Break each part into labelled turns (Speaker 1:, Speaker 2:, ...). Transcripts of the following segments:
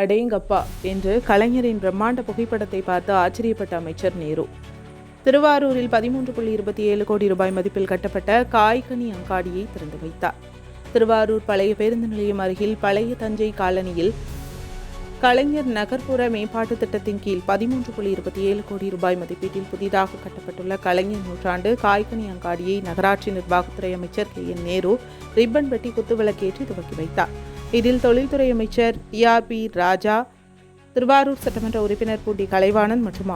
Speaker 1: அடேங்கப்பா என்று கலைஞரின் பிரம்மாண்ட புகைப்படத்தை பார்த்து ஆச்சரியப்பட்ட அமைச்சர் நேரு. திருவாரூரில் பதிமூன்று புள்ளி இருபத்தி ஏழு கோடி ரூபாய் மதிப்பில் கட்டப்பட்ட காய்கனி அங்காடியை திறந்து வைத்தார். திருவாரூர் பழைய பேருந்து நிலையம் அருகில் பழைய தஞ்சை காலனியில் கலைஞர் நகர்ப்புற மேம்பாட்டு திட்டத்தின் கீழ் பதிமூன்று புள்ளி இருபத்தி ஏழு கோடி ரூபாய் மதிப்பீட்டில் புதிதாக கட்டப்பட்டுள்ள கலைஞர் நூற்றாண்டு காய்கனி அங்காடியை நகராட்சி நிர்வாகத்துறை அமைச்சர் கே என் நேரு ரிப்பன் வெட்டி குத்துவிளக்கேற்றி துவக்கி வைத்தார். இதில் தொழில்துறை அமைச்சர் டிஆர் பி ராஜா திருவாரூர் சட்டமன்ற உறுப்பினர் பூண்டி கலைவாணன் மற்றும்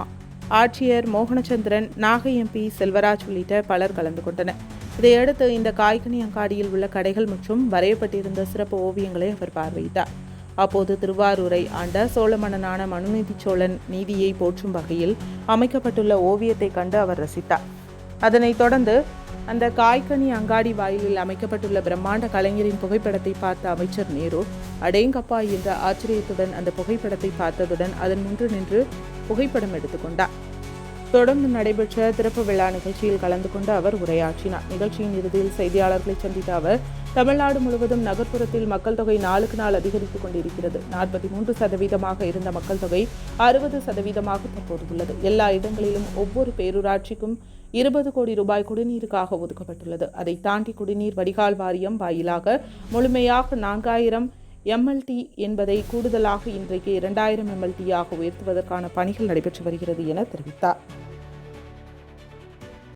Speaker 1: ஆட்சியர் மோகனச்சந்திரன் நாகை எம்பி செல்வராஜ் உள்ளிட்ட பலர் கலந்து கொண்டனர். இதையடுத்து இந்த காய்கனி அங்காடியில் உள்ள கடைகள் மற்றும் வரையப்பட்டிருந்த சிறப்பு ஓவியங்களை அவர் பார்வையிட்டார். அப்போது திருவாரூரை ஆண்ட சோழ மன்னனான மனுநீதி சோழன் நீதியை போற்றும் வகையில் அமைக்கப்பட்டுள்ள ஓவியத்தை கண்டு அவர் ரசித்தார். அதனைத் தொடர்ந்து அந்த காய்கனி அங்காடி வாயிலில் அமைக்கப்பட்டுள்ள பிரம்மாண்ட கலைஞரின் புகைப்படத்தை பார்த்த அமைச்சர் நேரு அடேங்கப்பா என்ற ஆச்சரியத்துடன் அந்த புகைப்படத்தை பார்த்ததுடன் அதன் முன்று நின்று புகைப்படம் எடுத்துக்கொண்டார் தொடர்ந்து நடைபெற்ற திறப்பு விழா நிகழ்ச்சியில் கலந்து கொண்டு அவர் உரையாற்றினார். நிகழ்ச்சியின் இறுதியில் செய்தியாளர்களை சந்தித்த அவர் தமிழ்நாடு முழுவதும் நகர்ப்புறத்தில் மக்கள் தொகை நாளுக்கு நாள் அதிகரித்துக் கொண்டிருக்கிறது. நாற்பத்தி மூன்று சதவீதமாக இருந்த மக்கள் தொகை அறுபது சதவீதமாக தற்போது உள்ளது எல்லா இடங்களிலும் ஒவ்வொரு பேரூராட்சிக்கும் இருபது கோடி ரூபாய் குடிநீருக்காக ஒதுக்கப்பட்டுள்ளது. அதை தாண்டி குடிநீர் வடிகால் வாரியம் வாயிலாக முழுமையாக நான்காயிரம் எம்எல்டி என்பதை கூடுதலாக இன்றைக்கு இரண்டாயிரம் எம்எல்டியாக உயர்த்துவதற்கான பணிகள் நடைபெற்று வருகிறது என தெரிவித்தார்.